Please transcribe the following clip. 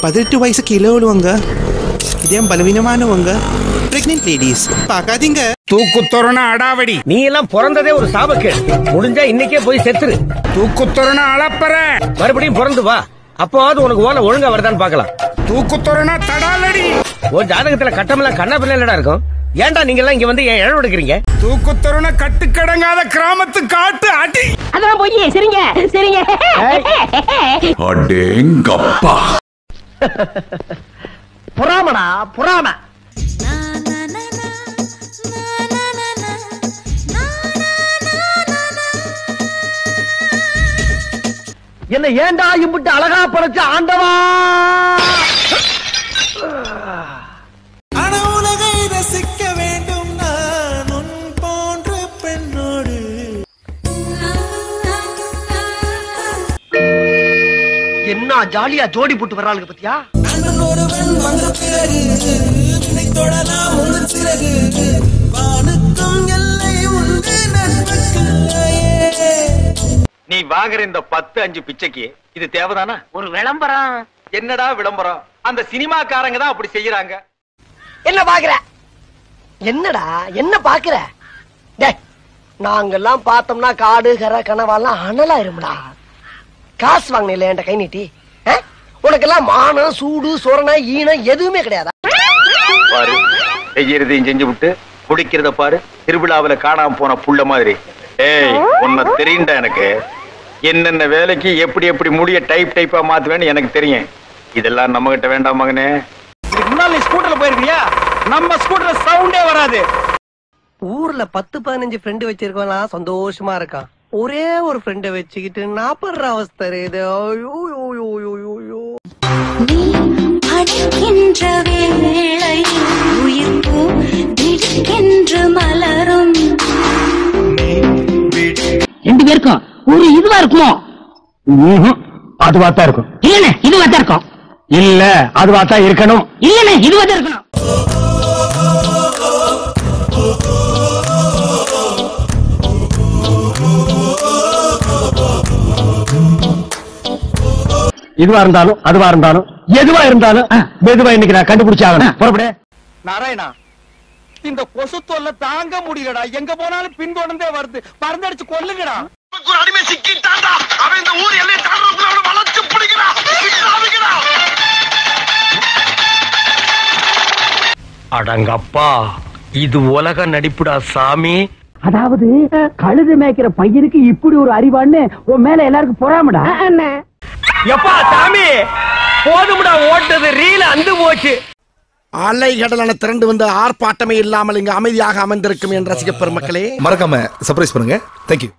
பதினெட்டு வயசு கீழே உள்ளவங்க இதே பலவீனமானவங்க. பிரெக்னென்ட் லேடிஸ் பார்க்காதீங்க. தூக்குத்தொரண அடாவடி. நீ எல்லாம் பிறந்ததே ஒரு சாபக்கேடு. முடிஞ்சா இன்னைக்கே போய் செத்துரு. தூக்குத்தொரண அளப்பற. மறுபடியும் பிறந்து வா. அப்போவாவது உனக்கு ஓலை ஒழுங்கா வருதான்னு பார்க்கலாம். தூக்குத்தொரண தடாலடி. உன் ஜாதகத்துல கட்டமெல்லாம் கண்ணா பிள்ளை இருக்கும். ஏன்டா நீங்க எல்லாம் இங்க வந்து ஏன் இழவு எடுக்கிறீங்க? தூக்குத்தொரண கட்டுக்கடங்காத கிராமத்து காட்டு அடி. அதெல்லாம் போய் சரிங்க சரிங்க. அடேங்கப்பா. புறாமடா புறாம என்ன ஏன்டா இம்புட்டு அழகா படைச்ச ஆண்டவா என்ன ஜாலியா ஜோடி போட்டு வர்றாளுங்க பத்தியா? நீ வாங்குற இந்த பத்து அஞ்சு பிச்சைக்கு இது தேவைதானா? ஒரு விளம்பரம். என்னடா விளம்பரம்? அந்த சினிமாக்காரங்க தான் அப்படி செய்யறாங்க. என்ன பாக்குற? என்னடா? என்ன பாக்குற? டேய் நாங்கெல்லாம் பார்த்தோம்னா காடு கரை கனவாலாம் அனலாயிரும்டா. காசு வாங்கின என்கிட்ட கை நீட்டி? உனக்கெல்லாம் மானம் சூடு சொரணை ஈனம் எதுவுமே கிடையாதா? பாரு செய்யறதையும் செஞ்சு விட்டு குடிக்கிறத பாரு திருவிழாவுல காணாம போன புள்ள மாதிரி. ஏய் உன்னை தெரியும்டா எனக்கு. என்னென்ன வேலைக்கு எப்படி எப்படி முடிய டைப் டைப்பா மாத்துவேன்னு எனக்கு தெரியும். இதெல்லாம் நம்ம கிட்ட வேண்டாம் மகனே. இதுக்கு முன்னால நீ ஸ்கூட்டர்ல போயிருக்கியா நம்ம ஸ்கூட்டர்ல சவுண்டே வராது. ஊர்ல பத்து பதினஞ்சு ஃப்ரெண்டு வச்சிருக்கவனா சந்தோஷமா இருக்கான். ஒரே ஒரு ஃப்ரெண்டை வச்சுக்கிட்டு நாப்படுற அவஸ்தை இது ஐயோ, ஐயோ, ஐயோ. நீ அடிக்கின்ற வேளையில் உயிர் பூ திடுக்கென்று மலரும். ரெண்டு பேருக்கும் ஒரு இதுவா இருக்குமோ? அதுவா தான் இருக்கும். இல்லண்ணே இதுவா தான் இருக்கும். இல்ல அதுவா தான் இருக்கணும். இல்லண்ணே இதுவா தான் இருக்கணும். இதுவா இருந்தாலும் அதுவா இருந்தாலும் எதுவா இருந்தாலும் மெதுவா இன்னைக்கு நான் கண்டுபிடிச்சாகணும் புறப்படு. நாராயணா இந்த கொசு தொல்லை தாங்க முடியலடா. எங்க போனாலும் பின்தொடர்ந்தே வருது. மருந்தடிச்சு கொல்லுங்கடா. அடிமை சிக்கிட்டாண்டா அவன் இந்த ஊர் எல்லை தாண்டவங்களை வளர்ச்சி பிடிக்கிறான் அடங்கப்பா இது உலக நடிப்புடா சாமி. அதாவது கழுது மேய்க்கிற பையனுக்கு இப்படி ஒரு அறிவான்னு உன் மேல எல்லாருக்கும் பொறாமடா? எப்பா சாமி? போதும்டா ஓட்டது ரீல அந்து போச்சு. அலை கடலான திரண்டு வந்து ஆர்ப்பாட்டமே இல்லாமல் இங்கு அமைதியாக அமர்ந்திருக்கும் என் ரசிக பெருமக்களே. மறக்காம சர்ப்ரைஸ் பண்ணுங்க. தேங்க்யூ